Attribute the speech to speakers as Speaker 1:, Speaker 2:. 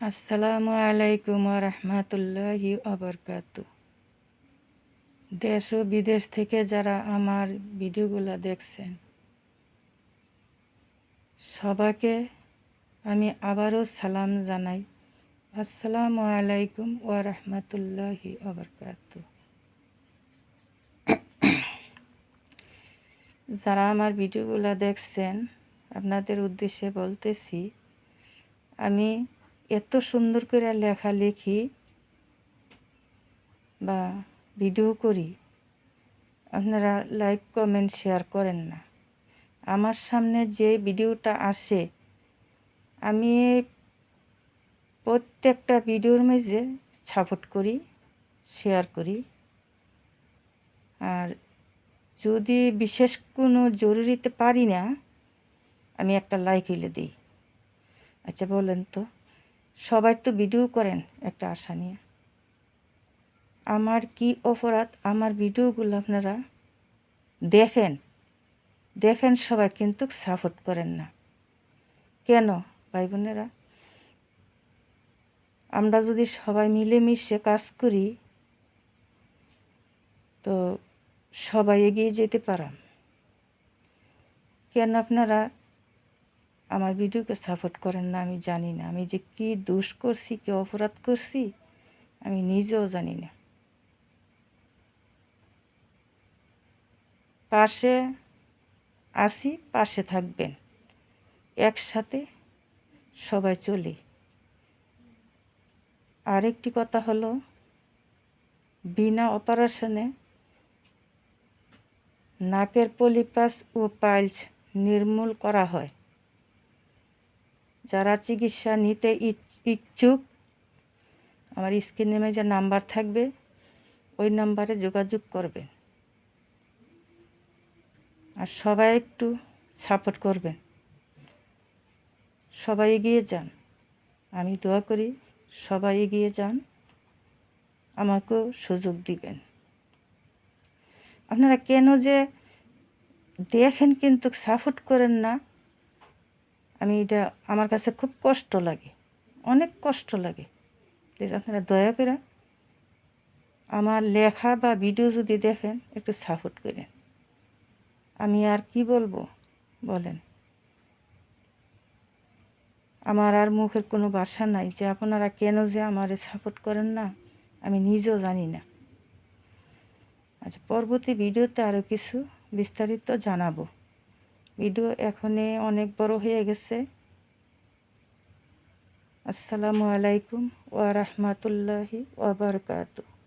Speaker 1: আসসালামু আলাইকুম রহমতুল্লাহি আবরকাত দেশ ও বিদেশ থেকে যারা আমার ভিডিওগুলো দেখছেন সবাকে আমি আবারও সালাম জানাই। আসসালামু আলাইকুম ও রহমতুল্লাহি আবরকাত যারা আমার ভিডিওগুলো দেখছেন, আপনাদের উদ্দেশ্যে বলতেছি, আমি এত সুন্দর করে লেখা লিখি বা ভিডিও করি, আপনারা লাইক, কমেন্ট, শেয়ার করেন না। আমার সামনে যে ভিডিওটা আসে, আমি প্রত্যেকটা ভিডিওর মাঝে সাপোর্ট করি, শেয়ার করি। আর যদি বিশেষ কোনো জরুরিতে পারি না, আমি একটা লাইক হইলে দিই। আচ্ছা বলেন তো। সবাই তো ভিডিও করেন একটা আশা নিয়ে। আমার কি অপরাধ? আমার ভিডিওগুলো আপনারা দেখেন। দেখেন সবাই কিন্তু সাপোর্ট করেন না। কেন ভাই বোনেরা আমরা যদি সবাই মিলেমিশে কাজ করি, তো সবাই এগিয়ে যেতে পারাম। কেন আপনারা আমার ভিডিওকে সাপোর্ট করেন না, আমি জানি না। আমি যে কি দোষ করছি, কি অপরাধ করছি, আমি নিজেও জানি না। পাশে আসি পাশে থাকবেন। একসাথে সবাই চলি। আরেকটি কথা হলো, বিনা অপারেশনে নাকের পলিপাস ও পাইলস নির্মূল করা হয়। যারা চিকিৎসা নিতে ইচ্ছুক, আমার স্ক্রিনে যে নাম্বার থাকবে, ওই নাম্বারে যোগাযোগ করবেন আর সবাই একটু সাপোর্ট করবেন সবাই এগিয়ে যান। আমি দোয়া করি সবাই এগিয়ে যান। আমাকেও সুযোগ দিবেন। আপনারা কেন যে দেখেন কিন্তু সাপোর্ট করেন না আমি এটা আমার কাছে খুব কষ্ট লাগে, অনেক কষ্ট লাগে। প্লিজ আপনারা দয়া করে আমার লেখা বা ভিডিও যদি দেখেন, একটু সাপোর্ট করেন। আমি আর কি বলব? বলেন। আমার আর মুখের কোনো বাসা নাই, যে আপনারা কেন যে আমারে সাপোর্ট করেন না, আমি নিজেও জানি না। আচ্ছা পরবর্তী ভিডিওতে আরও কিছু বিস্তারিত জানাব। ভিডিও এখনে অনেক বড় হয়ে গেছে। আসসালামু আলাইকুম ওয়া রাহমাতুল্লাহি ওয়া বারাকাতুহু।